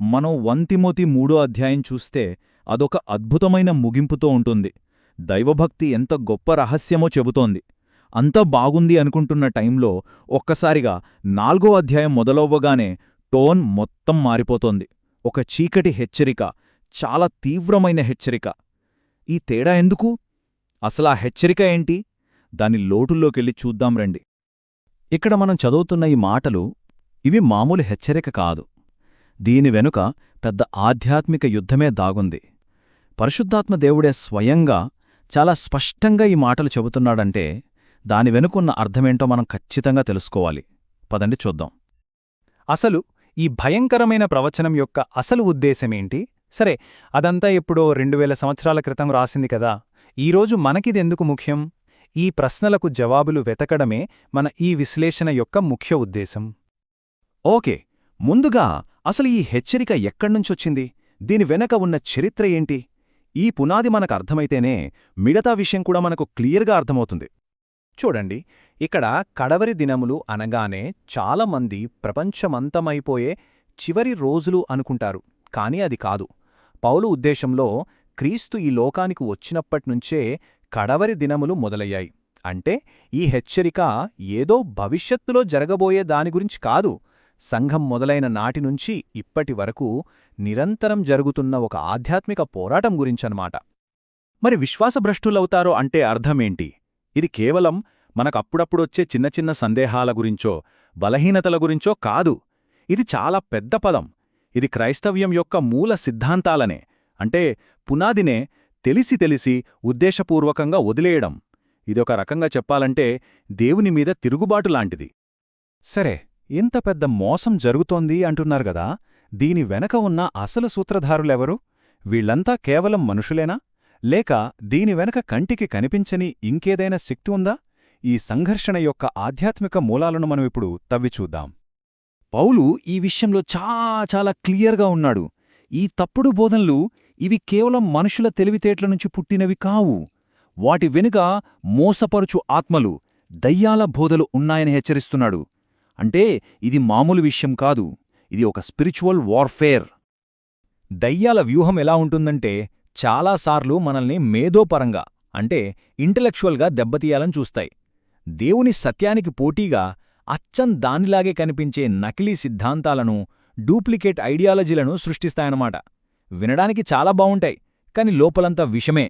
మనం వంతిమోతి మూడో అధ్యాయం చూస్తే అదొక అద్భుతమైన ముగింపుతో ఉంటుంది. దైవభక్తి ఎంత గొప్ప రహస్యమో చెబుతోంది. అంతా బాగుంది అనుకుంటున్న టైంలో ఒక్కసారిగా నాల్గో అధ్యాయం మొదలవ్వగానే టోన్ మొత్తం మారిపోతోంది. ఒక చీకటి హెచ్చరిక చాలా తీవ్రమైన హెచ్చరిక. ఈ తేడా ఎందుకు? అసలా హెచ్చరిక ఏంటి? దాని లోటుల్లోకెళ్ళి చూద్దాం రండి. ఇక్కడ మనం చదువుతున్న ఈ మాటలు ఇవి మామూలు హెచ్చరిక కాదు. దీని వెనుక పెద్ద ఆధ్యాత్మిక యుద్ధమే దాగుంది. పరిశుద్ధాత్మ దేవుడే స్వయంగా చాలా స్పష్టంగా ఈ మాటలు చెబుతున్నాడంటే దాని వెనుకున్న అర్థమేంటో మనం ఖచ్చితంగా తెలుసుకోవాలి. పదండి చూద్దాం. అసలు ఈ భయంకరమైన ప్రవచనం యొక్క అసలు ఉద్దేశమేంటి? సరే అదంతా ఎప్పుడో రెండు వేల సంవత్సరాల క్రితం రాసింది కదా. ఈరోజు మనకిదెందుకు ముఖ్యం? ఈ ప్రశ్నలకు జవాబులు వెతకడమే మన ఈ విశ్లేషణ యొక్క ముఖ్య ఉద్దేశం. ఓకే ముందుగా అసలు ఈ హెచ్చరిక ఎక్కడ్నుంచొచ్చింది దీని వెనక ఉన్న చరిత్ర ఏంటి? ఈ పునాది మనకు అర్థమైతేనే మిగతా విషయం కూడా మనకు క్లియర్గా అర్థమవుతుంది. చూడండి ఇక్కడ కడవరి దినములు అనగానే చాలామంది ప్రపంచమంతమైపోయే చివరి రోజులు అనుకుంటారు కాని అది కాదు. పౌలు ఉద్దేశంలో క్రీస్తు ఈ లోకానికి వచ్చినప్పట్నుంచే కడవరి దినములు మొదలయ్యాయి. అంటే ఈ హెచ్చరిక ఏదో భవిష్యత్తులో జరగబోయే దాని గురించి కాదు సంఘం మొదలైన నాటినుంచి ఇప్పటి వరకు నిరంతరం జరుగుతున్న ఒక ఆధ్యాత్మిక పోరాటం గురించనమాట మరి విశ్వాసభ్రష్టులవుతారో అంటే అర్థమేంటి? ఇది కేవలం మనకప్పుడప్పుడొచ్చే చిన్న చిన్న సందేహాల గురించో బలహీనతల గురించో కాదు. ఇది చాలా పెద్ద పదం. ఇది క్రైస్తవ్యం యొక్క మూల సిద్ధాంతాలనే అంటే పునాదినే తెలిసి తెలిసి ఉద్దేశపూర్వకంగా వదిలేయడం. ఇదొక రకంగా చెప్పాలంటే దేవుని మీద తిరుగుబాటు లాంటిది. సరే ఇంత పెద్ద మోసం జరుగుతోంది అంటున్నారు గదా దీని వెనక ఉన్న అసలు సూత్రధారులెవరు? వీళ్ళంతా కేవలం మనుషులేనా? లేక దీని వెనక కంటికి కనిపించని ఇంకేదైనా శక్తి ఉందా? ఈ సంఘర్షణ యొక్క ఆధ్యాత్మిక మూలాలను మనమిప్పుడు తవ్విచూద్దాం పౌలు ఈ విషయంలో చా చాలా క్లియర్గా ఉన్నాడు. ఈ తప్పుడు బోధనలు ఇవి కేవలం మనుషుల తెలివితేటల నుంచి పుట్టినవి కావు. వాటి వెనుక మోసపరుచు ఆత్మలు దయ్యాల బోధలు ఉన్నాయని హెచ్చరిస్తున్నాడు. అంటే ఇది మామూలు విషయం కాదు. ఇది ఒక స్పిరిచువల్ వార్ఫేర్. దయ్యాల వ్యూహం ఎలా ఉంటుందంటే చాలాసార్లు మనల్ని మేధోపరంగా అంటే ఇంటలెక్చువల్గా దెబ్బతీయాలని చూస్తాయి. దేవుని సత్యానికి పోటీగా అచ్చం దానిలాగే కనిపించే నకిలీ సిద్ధాంతాలను డూప్లికేట్ ఐడియాలజీలను సృష్టిస్తాయన్నమాట. వినడానికి చాలా బావుంటాయి కాని లోపలంతా విషమే.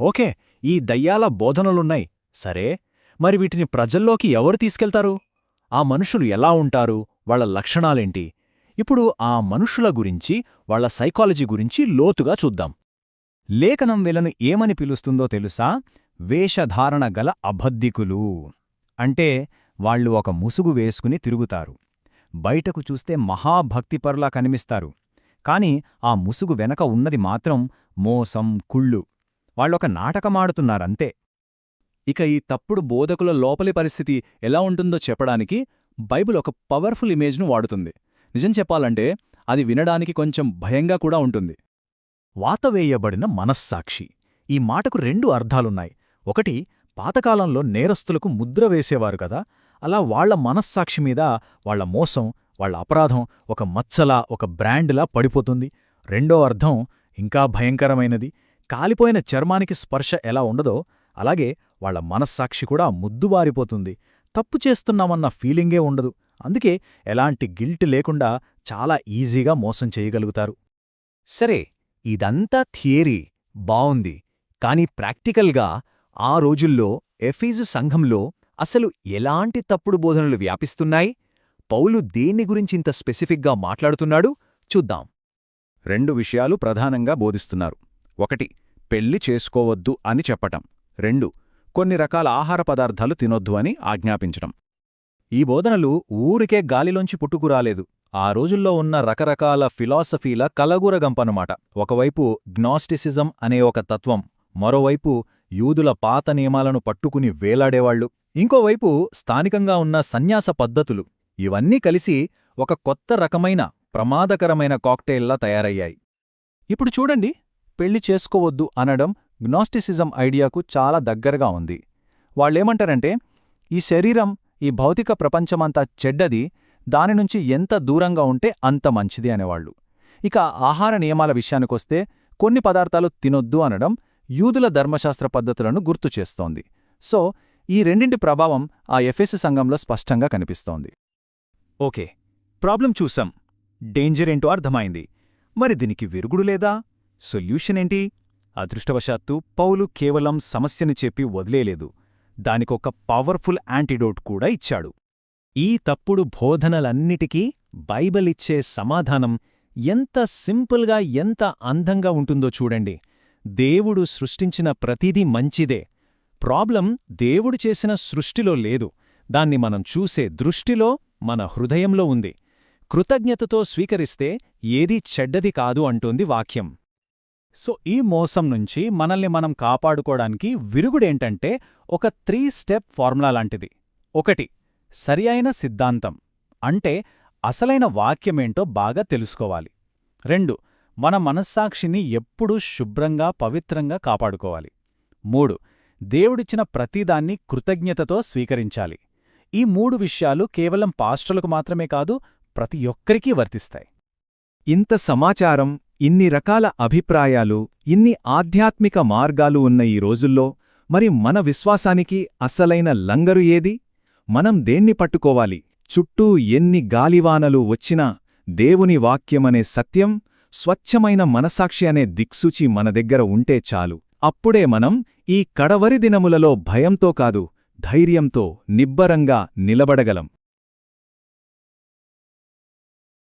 ఓకే ఈ దయ్యాల బోధనలున్నాయి. సరే మరి వీటిని ప్రజల్లోకి ఎవరు తీసుకెళ్తారు? ఆ మనుషులు ఎలా ఉంటారు? వాళ్ళ లక్షణాలేంటి? ఇప్పుడు ఆ మనుషుల గురించి వాళ్ళ సైకాలజీ గురించి లోతుగా చూద్దాం. లేఖనం వీళ్ళను ఏమని పిలుస్తుందో తెలుసా? వేషధారణ గల అబద్ధికులు. అంటే వాళ్ళు ఒక ముసుగు వేసుకుని తిరుగుతారు. బయటకు చూస్తే మహాభక్తిపరులా కనిపిస్తారు. కాని ఆ ముసుగు వెనక ఉన్నది మాత్రం మోసం కుళ్ళు. వాళ్ళొక నాటకమాడుతున్నారంతే. ఇక ఈ తప్పుడు బోధకుల లోపలి పరిస్థితి ఎలా ఉంటుందో చెప్పడానికి బైబిల్ ఒక పవర్ఫుల్ ఇమేజ్ను వాడుతుంది. నిజం చెప్పాలంటే అది వినడానికి కొంచెం భయంగా కూడా ఉంటుంది. వాతవేయబడిన మనస్సాక్షి. ఈ మాటకు రెండు అర్థాలున్నాయి. ఒకటి పాతకాలంలో నేరస్తులకు ముద్ర వేసేవారు కదా అలా వాళ్ళ మనస్సాక్షి మీద వాళ్ళ మోసం వాళ్ళ అపరాధం ఒక మచ్చలా ఒక బ్రాండ్లా పడిపోతుంది. రెండో అర్థం ఇంకా భయంకరమైనది. కాలిపోయిన చర్మానికి స్పర్శ ఎలా ఉండదో అలాగే వాళ్ళ మనస్సాక్షి కూడా ముద్దుబారిపోతుంది. తప్పు చేస్తున్నామన్న ఫీలింగే ఉండదు. అందుకే ఎలాంటి గిల్ట్ లేకుండా చాలా ఈజీగా మోసం చేయగలుగుతారు. సరే ఇదంతా థియరీ. బావుంది. కాని ప్రాక్టికల్గా ఆ రోజుల్లో ఎఫీజు సంఘంలో అసలు ఎలాంటి తప్పుడు బోధనలు వ్యాపిస్తున్నాయి? పౌలు దేన్ని గురించింత స్పెసిఫిక్గా మాట్లాడుతున్నాడు? చూద్దాం. రెండు విషయాలు ప్రధానంగా బోధిస్తున్నారు. ఒకటి పెళ్ళి చేసుకోవద్దు అని చెప్పటం. రెండు కొన్ని రకాల ఆహార పదార్థాలు తినొద్దు అని ఆజ్ఞాపించటం ఈ బోధనలు ఊరికే గాలిలోంచి పుట్టుకురాలేదు. ఆ రోజుల్లో ఉన్న రకరకాల ఫిలాసఫీల కలగురగంపనమాట. ఒకవైపు గ్నాస్టిసిజం అనే ఒక తత్వం మరోవైపు యూదుల పాత నియమాలను పట్టుకుని వేలాడేవాళ్ళు ఇంకోవైపు స్థానికంగా ఉన్న సన్యాస పద్ధతులు. ఇవన్నీ కలిసి ఒక కొత్త రకమైన ప్రమాదకరమైన కాక్టెయిల్లా తయారయ్యాయి. ఇప్పుడు చూడండి పెళ్ళి చేసుకోవద్దు అనడం గ్నాస్టిసిజం ఐడియాకు చాలా దగ్గరగా ఉంది. వాళ్ళేమంటారంటే ఈ శరీరం ఈ భౌతిక ప్రపంచమంతా చెడ్డది దానినుంచి ఎంత దూరంగా ఉంటే అంత మంచిది అనేవాళ్ళు ఇక ఆహార నియమాల విషయానికొస్తే కొన్ని పదార్థాలు తినొద్దు అనడం యూదుల ధర్మశాస్త్ర పద్ధతులను గుర్తు చేస్తోంది. సో ఈ రెండింటి ప్రభావం ఆ ఎఫ్ఎస్ సంఘంలో స్పష్టంగా కనిపిస్తోంది. ఓకే ప్రాబ్లం చూసాం. డేంజర్ ఏంటో అర్థమైంది. మరి దీనికి విరుగుడు లేదా? సొల్యూషన్ ఏంటి? అదృష్టవశాత్తు పౌలు కేవలం సమస్యని చెప్పి వదిలేలేదు. దానికొక పవర్ఫుల్ యాంటీడోట్ కూడా ఇచ్చాడు. ఈ తప్పుడు బోధనలన్నిటికీ బైబిల్ ఇచ్చే సమాధానం ఎంత సింపుల్గా ఎంత అందంగా ఉంటుందో చూడండి. దేవుడు సృష్టించిన ప్రతిదీ మంచిదే. ప్రాబ్లం దేవుడు చేసిన సృష్టిలో లేదు. దాన్ని మనం చూసే దృష్టిలో మన హృదయంలో ఉంది. కృతజ్ఞతతో స్వీకరిస్తే ఏదీ చెడ్డది కాదు అంటోంది వాక్యం. సో ఈ మోసం నుంచి మనల్ని మనం కాపాడుకోవడానికి విరుగుడేంటంటే ఒక త్రీ స్టెప్ ఫార్ములా లాంటిది. ఒకటి సరి అయిన సిద్ధాంతం. అంటే అసలైన వాక్యమేంటో బాగా తెలుసుకోవాలి. రెండు మన మనస్సాక్షిని ఎప్పుడూ శుభ్రంగా పవిత్రంగా కాపాడుకోవాలి. మూడు దేవుడిచ్చిన ప్రతిదాన్ని కృతజ్ఞతతో స్వీకరించాలి. ఈ మూడు విషయాలు కేవలం పాస్టర్లకు మాత్రమే కాదు ప్రతి ఒక్కరికీ వర్తిస్తాయి. ఇంత సమాచారం ఇన్ని రకాల అభిప్రాయాలు ఇన్ని ఆధ్యాత్మిక మార్గాలు ఉన్న ఈ రోజుల్లో మరి మన విశ్వాసానికి అసలైన లంగరు ఏది? మనం దేన్ని పట్టుకోవాలి? చుట్టూ ఎన్ని గాలివానలు వచ్చినా దేవుని వాక్యమనే సత్యం స్వచ్ఛమైన మనసాక్షి అనే దిక్సూచి మన దగ్గర ఉంటే చాలు. అప్పుడే మనం ఈ కడవరి దినములలో భయంతో కాదు ధైర్యంతో నిబ్బరంగా నిలబడగలం.